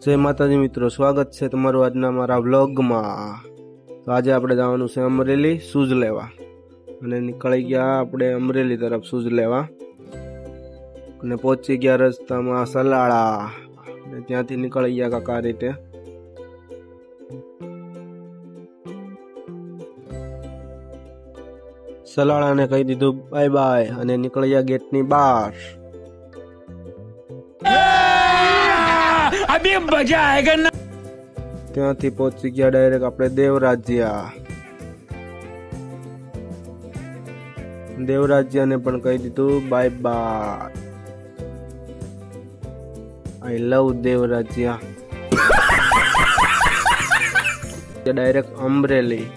જય માતાજી મિત્રો, સ્વાગત છે તમારું આજના મારા વ્લોગમાં. તો આજે આપણે જવાનું છે અમરેલી શૂઝ લેવા. અને નીકળી ગયા આપણે અમરેલી તરફ શૂઝ લેવા. અને પહોંચી ગયા રસ્તામાં સલાળા. અને ત્યાંથી નીકળી ગયા કાકા રીતે. સલાળાને કહી દીધું, બાય બાય. અને નીકળી ગયા ગેટની બહાર. ત્યાંથી પહોંચી ગયા ડાયરેક્ટ આપણે દેવરાજ્યા. દેવરાજ્યાને પણ કહી દીધું bye bye I love Devrajya. Direct Amreli.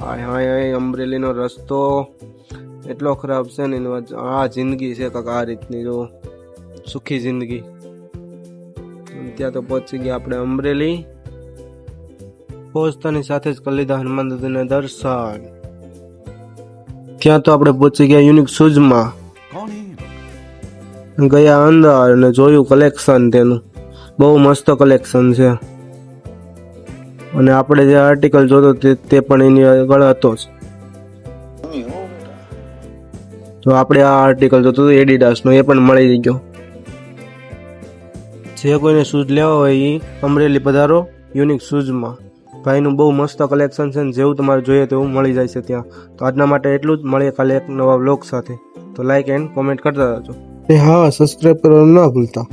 હા હાય હાય, અમરેલીનો રસ્તો એટલો ખરાબ છે ને આ જિંદગી છે કાકા આ રીતની, જો. સુખી જિંદગી. ત્યાં તો પહોંચી ગયા આપણે અમરેલી. પહોંચતાની સાથે જ કરી લીધા હનુમાન દાદાના દર્શન. ત્યાં તો આપણે પહોંચી ગયા યુનિક શૂઝમાં. ગયા અંદર અને જોયું કલેક્શન તેનું. બહુ મસ્ત કલેક્શન છે. અને આપણે જે આર્ટિકલ જોતો તે પણ એની આગળ હતો જ. તો આપણે આ આર્ટિકલ જોતો હતો એડિડાસનો એ પણ મળી ગયો. જે કોઈને શૂઝ લેવા હોય એ અમરેલી પધારો યુનિક શૂઝમાં ભાઈનું બહુ મસ્ત કલેક્શન છે જેવું તમારે જોઈએ તેવું મળી જાય છે ત્યાં. તો આજના માટે એટલું જ. મળીએ કાલે એક નવા બ્લોગ સાથે. તો લાઇક એન્ડ કોમેન્ટ કરતા રહેજો. એ હા સબસ્ક્રાઈબ કરવાનું ના ભૂલતા.